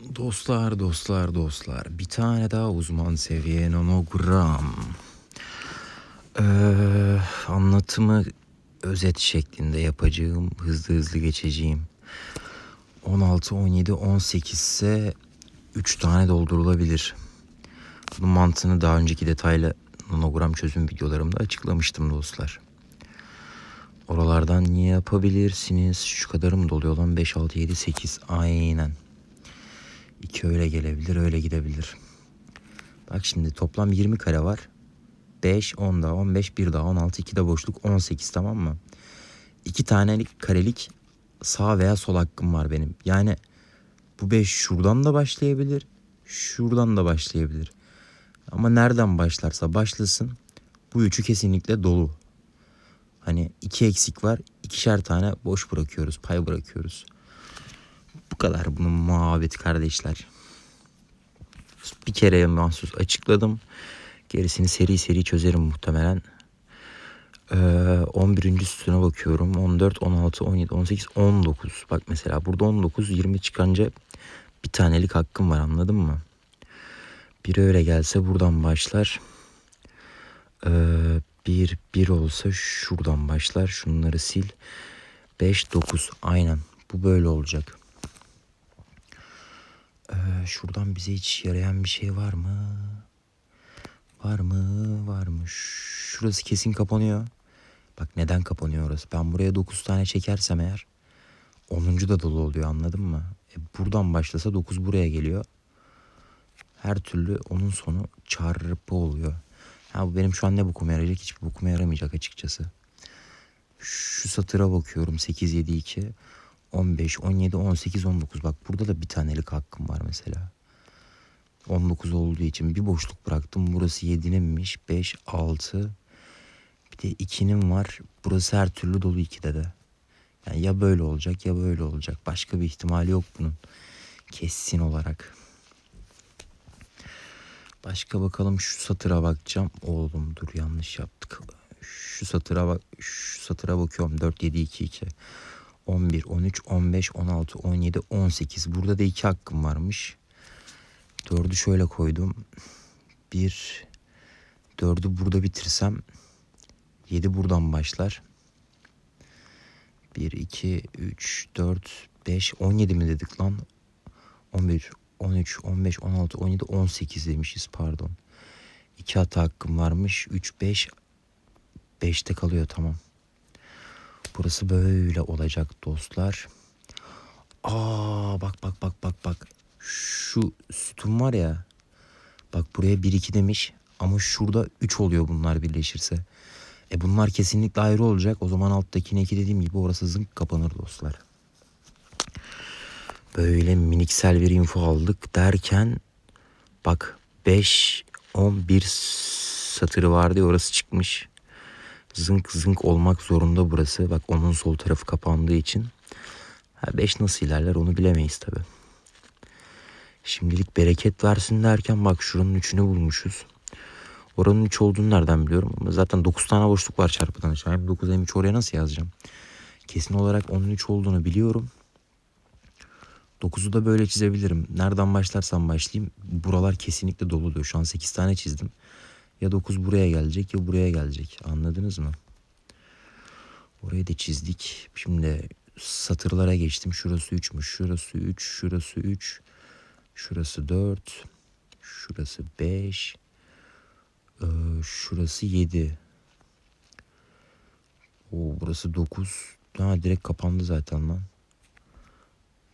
Dostlar, dostlar, dostlar. Bir tane daha uzman seviye nonogram. Ee, anlatımı özet şeklinde yapacağım. Hızlı hızlı geçeceğim. 16, 17, 18 ise 3 tane doldurulabilir. Bunun mantığını daha önceki detaylı nonogram çözüm videolarımda açıklamıştım dostlar. Oralardan niye yapabilirsiniz? Şu kadarı mı doluyor lan? 5, 6, 7, 8. Aynen. 2 öyle gelebilir, öyle gidebilir. Bak şimdi toplam 20 kare var. 5, 10 daha, 15, 1 daha, 16, 2 de boşluk, 18 tamam mı? 2 tanelik karelik sağ veya sol hakkım var benim. Yani bu 5 şuradan da başlayabilir, şuradan da başlayabilir. Ama nereden başlarsa başlasın bu üçü kesinlikle dolu. Hani iki eksik var, ikişer tane boş bırakıyoruz, pay bırakıyoruz. Bu kadar bunun muhabbeti kardeşler. Bir kereye mahsus açıkladım. Gerisini seri seri çözerim muhtemelen. Ee, 11. sütuna bakıyorum. 14, 16, 17, 18, 19. Bak mesela burada 19, 20 çıkınca bir tanelik hakkım var anladın mı? Biri öyle gelse buradan başlar. Ee, bir, bir olsa şuradan başlar. Şunları sil. 5, 9. Aynen. Bu böyle olacak. Ee, şuradan bize hiç yarayan bir şey var mı? Var mı? Var mı? Şurası kesin kapanıyor. Bak neden kapanıyor orası? Ben buraya 9 tane çekersem eğer 10. da dolu oluyor anladın mı? E, buradan başlasa 9 buraya geliyor. Her türlü onun sonu çarpı oluyor. Ha bu benim şu an ne bokuma yarayacak? Hiçbir bokuma yaramayacak açıkçası. Şu satıra bakıyorum 8, 7, 2. 15, 17, 18, 19. Bak burada da bir tanelik hakkım var mesela. 19 olduğu için bir boşluk bıraktım. Burası 7'ninmiş. 5, 6. Bir de 2'nin var. Burası her türlü dolu 2'de de. Yani ya böyle olacak ya böyle olacak. Başka bir ihtimali yok bunun. Kesin olarak. Başka bakalım şu satıra bakacağım. Oğlum dur yanlış yaptık. Şu satıra bak şu satıra bakıyorum. 4 7 2 2. 11, 13, 15, 16, 17, 18. Burada da iki hakkım varmış. Dördü şöyle koydum. Bir, dördü burada bitirsem yedi buradan başlar. 1, 2, 3, 4, 5, 17 mi dedik lan? 11, 13, 15, 16, 17, 18 demişiz pardon. İki hata hakkım varmış. 3, 5, 5'te kalıyor tamam. Burası böyle olacak dostlar. Aa bak bak bak bak bak. Şu sütun var ya. Bak buraya 1-2 demiş. Ama şurada 3 oluyor bunlar birleşirse. E bunlar kesinlikle ayrı olacak. O zaman alttakine 2 dediğim gibi orası zınk kapanır dostlar. Böyle miniksel bir info aldık derken bak 5 11 satırı vardı orası çıkmış zınk zınk olmak zorunda burası. Bak onun sol tarafı kapandığı için. Ha 5 nasıl ilerler onu bilemeyiz tabi. Şimdilik bereket versin derken bak şuranın üçünü bulmuşuz. Oranın 3 olduğunu nereden biliyorum? Zaten 9 tane boşluk var çarpıdan aşağı. Hem 9 hem 3 oraya nasıl yazacağım? Kesin olarak onun 3 olduğunu biliyorum. 9'u da böyle çizebilirim. Nereden başlarsam başlayayım. Buralar kesinlikle dolu diyor. Şu an 8 tane çizdim. Ya 9 buraya gelecek ya buraya gelecek. Anladınız mı? Orayı da çizdik. Şimdi satırlara geçtim. Şurası 3'müş. Şurası 3. Şurası 3. Şurası 4. Şurası 5. Ee, şurası 7. Oo, burası 9. Ha direkt kapandı zaten lan.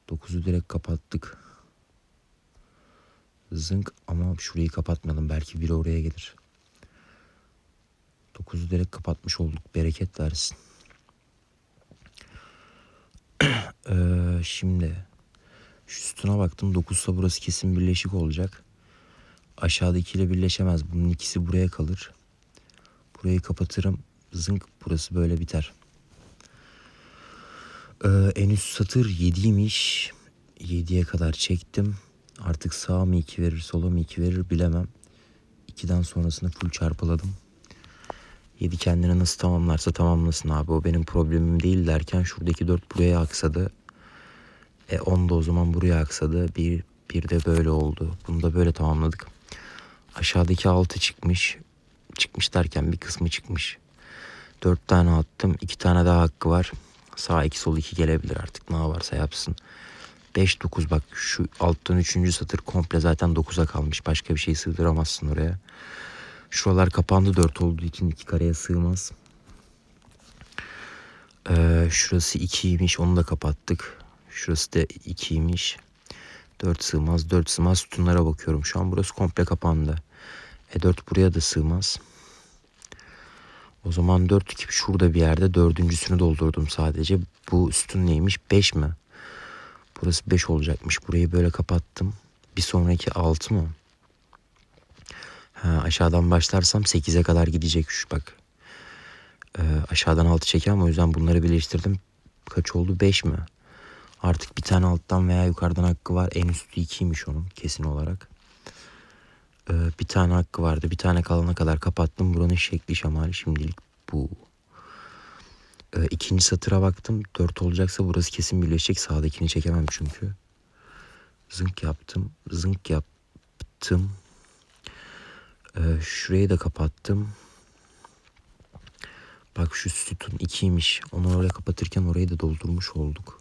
9'u direkt kapattık. Zınk ama şurayı kapatmayalım. Belki biri oraya gelir. 9'u direkt kapatmış olduk. Bereket versin. ee, şimdi şu sütuna baktım. 9 ise burası kesin birleşik olacak. Aşağıdakiyle birleşemez. Bunun ikisi buraya kalır. Burayı kapatırım. Zınk burası böyle biter. Ee, en üst satır 7'ymiş. 7'ye kadar çektim. Artık sağ mı 2 verir, sola mı 2 verir bilemem. 2'den sonrasını full çarpıladım. 7 kendini nasıl tamamlarsa tamamlasın abi. O benim problemim değil derken şuradaki 4 buraya aksadı. E 10 da o zaman buraya aksadı. 1, Bir de böyle oldu. Bunu da böyle tamamladık. Aşağıdaki 6 çıkmış. Çıkmış derken bir kısmı çıkmış. 4 tane attım. 2 tane daha hakkı var. Sağ 2 sol 2 gelebilir artık. Ne varsa yapsın. 5 9 bak şu alttan 3. satır komple zaten 9'a kalmış. Başka bir şey sığdıramazsın oraya. Şuralar kapandı 4 olduğu için 2 kareye sığmaz. Ee, şurası 2'ymiş onu da kapattık. Şurası da 2'ymiş. 4 sığmaz 4 sığmaz sütunlara bakıyorum. Şu an burası komple kapandı. E 4 buraya da sığmaz. O zaman 4 2 şurada bir yerde dördüncüsünü doldurdum sadece. Bu sütun neymiş? 5 mi? Burası 5 olacakmış. Burayı böyle kapattım. Bir sonraki 6 mı? Ha, aşağıdan başlarsam 8'e kadar gidecek şu bak. Ee, aşağıdan 6 çeker o yüzden bunları birleştirdim. Kaç oldu? 5 mi? Artık bir tane alttan veya yukarıdan hakkı var. En üstü 2'ymiş onun kesin olarak. Ee, bir tane hakkı vardı. Bir tane kalana kadar kapattım. Buranın şekli şamali şimdilik bu. Ee, ikinci satıra baktım. 4 olacaksa burası kesin birleşecek. Sağdakini çekemem çünkü. Zınk yaptım. Zınk yaptım. Ee, şurayı da kapattım. Bak şu sütun 2'ymiş. Onu oraya kapatırken orayı da doldurmuş olduk.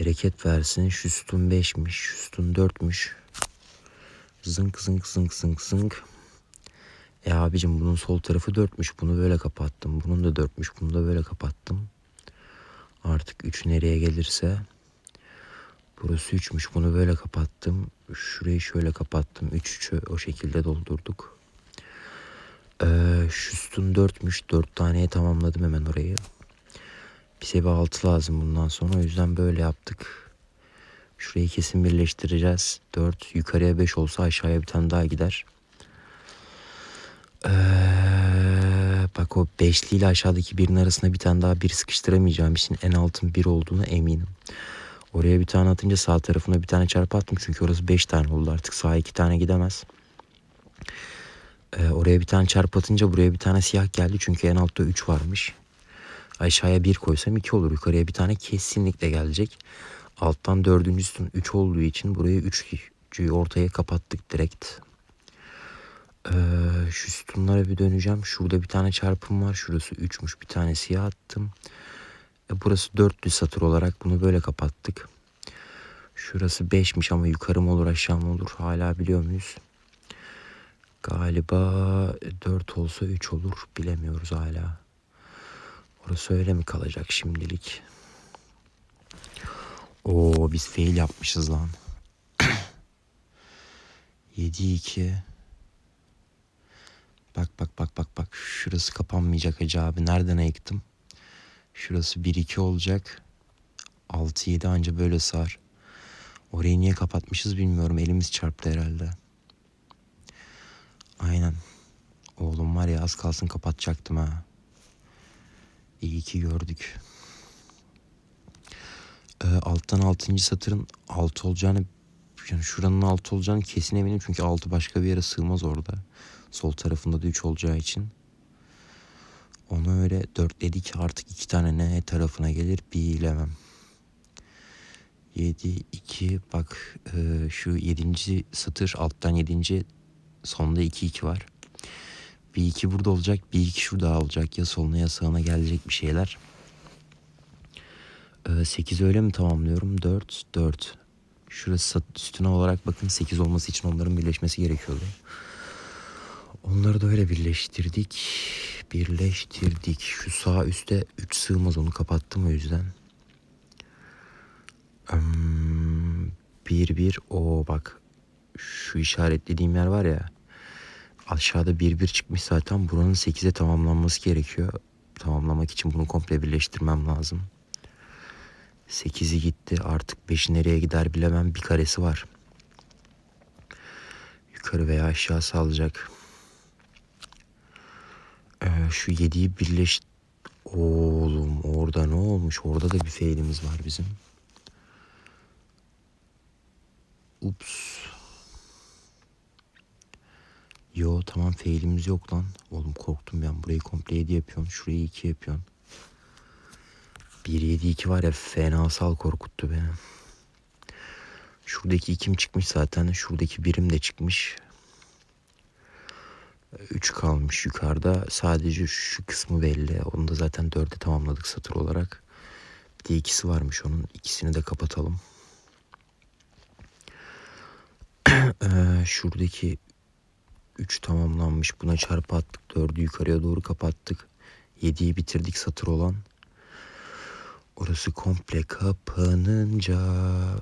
Bereket versin. Şu sütun 5'miş. Şu sütun 4'müş. Zınk zınk zınk zınk zınk. E abicim bunun sol tarafı 4'müş. Bunu böyle kapattım. Bunun da 4'müş. Bunu da böyle kapattım. Artık 3 nereye gelirse. Burası 3'müş. Bunu böyle kapattım. Şurayı şöyle kapattım. 3 3'ü o şekilde doldurduk. Ee, şu sütun 4'müş. 4 taneye tamamladım hemen orayı. Bize bir 6 lazım bundan sonra. O yüzden böyle yaptık. Şurayı kesin birleştireceğiz. 4 yukarıya 5 olsa aşağıya bir tane daha gider. Ee, bak o beşli ile aşağıdaki birin arasında bir tane daha bir sıkıştıramayacağım için en altın bir olduğuna eminim. Oraya bir tane atınca sağ tarafına bir tane çarpı attım. Çünkü orası 5 tane oldu artık. Sağ iki tane gidemez. Ee, oraya bir tane çarpı atınca buraya bir tane siyah geldi. Çünkü en altta 3 varmış. Aşağıya 1 koysam 2 olur. Yukarıya bir tane kesinlikle gelecek. Alttan dördüncü sütun 3 olduğu için burayı 3'cüyü ortaya kapattık direkt. Ee, şu sütunlara bir döneceğim. Şurada bir tane çarpım var. Şurası 3'müş. Bir tane siyah attım. E, burası dörtlü satır olarak bunu böyle kapattık. Şurası 5'miş ama yukarı mı olur aşağı mı olur hala biliyor muyuz? Galiba 4 olsa 3 olur bilemiyoruz hala. Orası öyle mi kalacak şimdilik? Oo biz fail yapmışız lan. 7-2 Bak bak bak bak bak şurası kapanmayacak Hacı abi. Nereden ayıktım? Şurası 1-2 olacak. 6-7 anca böyle sar. Orayı niye kapatmışız bilmiyorum. Elimiz çarptı herhalde. Aynen. Oğlum var ya az kalsın kapatacaktım ha. İyi ki gördük. Ee, alttan 6. satırın 6 olacağını yani şuranın 6 olacağını kesin eminim. Çünkü 6 başka bir yere sığmaz orada. Sol tarafında da 3 olacağı için. Onu öyle dörtledik artık iki tane ne tarafına gelir bilemem. 7 2 bak e, şu 7. satır alttan 7. sonda 2 2 var. Bir iki burada olacak, bir iki şurada olacak. Ya soluna ya sağına gelecek bir şeyler. E, 8 öyle mi tamamlıyorum? 4 4. Şurası sütuna olarak bakın 8 olması için onların birleşmesi gerekiyordu. Onları da öyle birleştirdik. Birleştirdik. Şu sağ üstte 3 sığmaz onu kapattım o yüzden. Hmm, bir bir o bak şu işaretlediğim yer var ya aşağıda bir bir çıkmış zaten buranın 8'e tamamlanması gerekiyor. Tamamlamak için bunu komple birleştirmem lazım. 8'i gitti artık 5 nereye gider bilemem bir karesi var. Yukarı veya aşağı salacak. Ee, şu 7'yi birleş... Oğlum orada ne olmuş? Orada da bir failimiz var bizim. Ups. Yo tamam failimiz yok lan. Oğlum korktum ben. Burayı komple 7 yapıyorsun. Şurayı 2 yapıyorsun. 1 7 2 var ya fenasal korkuttu beni. Şuradaki ikim çıkmış zaten. Şuradaki birim de çıkmış. 3 kalmış yukarıda. Sadece şu kısmı belli. Onu da zaten 4'e tamamladık satır olarak. Bir de ikisi varmış onun. İkisini de kapatalım. Ee, şuradaki 3 tamamlanmış. Buna çarpı attık. 4'ü yukarıya doğru kapattık. 7'yi bitirdik satır olan. Orası komple kapanınca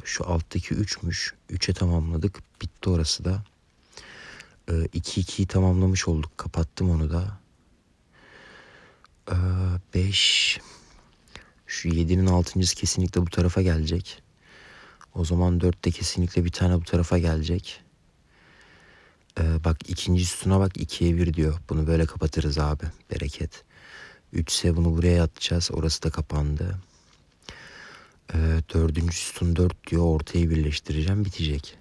şu alttaki 3'müş. 3'e tamamladık. Bitti orası da. 2-2'yi tamamlamış olduk. Kapattım onu da. 5 Şu 7'nin altıncısı kesinlikle bu tarafa gelecek. O zaman 4'te kesinlikle bir tane bu tarafa gelecek. Ee, bak ikinci sütuna bak 2'ye 1 diyor. Bunu böyle kapatırız abi. Bereket. 3 ise bunu buraya atacağız. Orası da kapandı. Ee, dördüncü sütun 4 diyor. Ortayı birleştireceğim. Bitecek.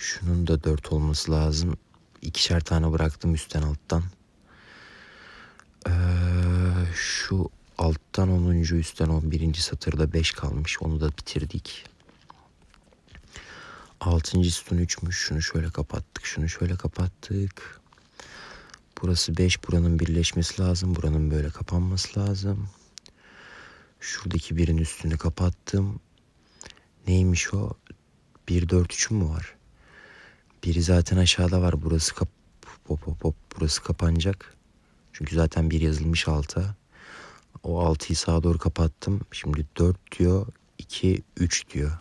Şunun da 4 olması lazım. İkişer tane bıraktım üstten alttan. Ee, şu alttan 10. üstten 11. satırda 5 kalmış. Onu da bitirdik. 6. sütun 3'müş. Şunu şöyle kapattık. Şunu şöyle kapattık. Burası 5. Buranın birleşmesi lazım. Buranın böyle kapanması lazım. Şuradaki birin üstünü kapattım. Neymiş o? 1 4 3 mü var? Biri zaten aşağıda var. Burası kap hop hop hop burası kapanacak. Çünkü zaten bir yazılmış alta. O altıyı sağa doğru kapattım. Şimdi 4 diyor. 2 3 diyor.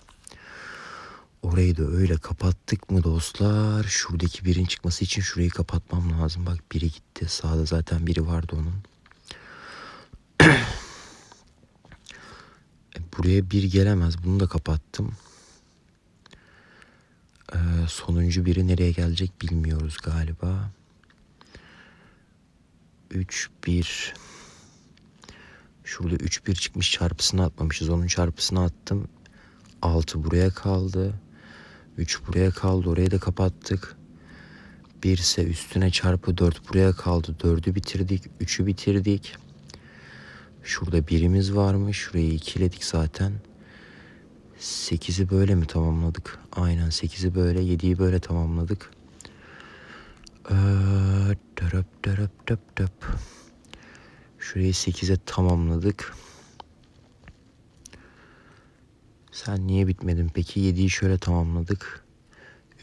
Orayı da öyle kapattık mı dostlar? Şuradaki birin çıkması için şurayı kapatmam lazım. Bak biri gitti. Sağda zaten biri vardı onun. E, Buraya bir gelemez. Bunu da kapattım. Ee, sonuncu biri nereye gelecek bilmiyoruz galiba. 3 1 Şurada 3 1 çıkmış çarpısını atmamışız. Onun çarpısını attım. 6 buraya kaldı. 3 buraya kaldı. Orayı da kapattık. 1 ise üstüne çarpı 4 buraya kaldı. 4'ü bitirdik. 3'ü bitirdik. Şurada birimiz varmış. Şurayı ikiledik zaten. 8'i böyle mi tamamladık? Aynen 8'i böyle 7'yi böyle tamamladık. Ee, döröp döp döp. Şurayı 8'e tamamladık. Sen niye bitmedin peki? 7'yi şöyle tamamladık.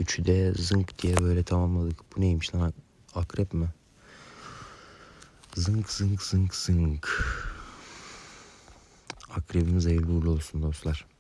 3'ü de zınk diye böyle tamamladık. Bu neymiş lan? Akrep mi? Zınk zınk zınk zınk. Akrebimiz hayırlı uğurlu olsun dostlar.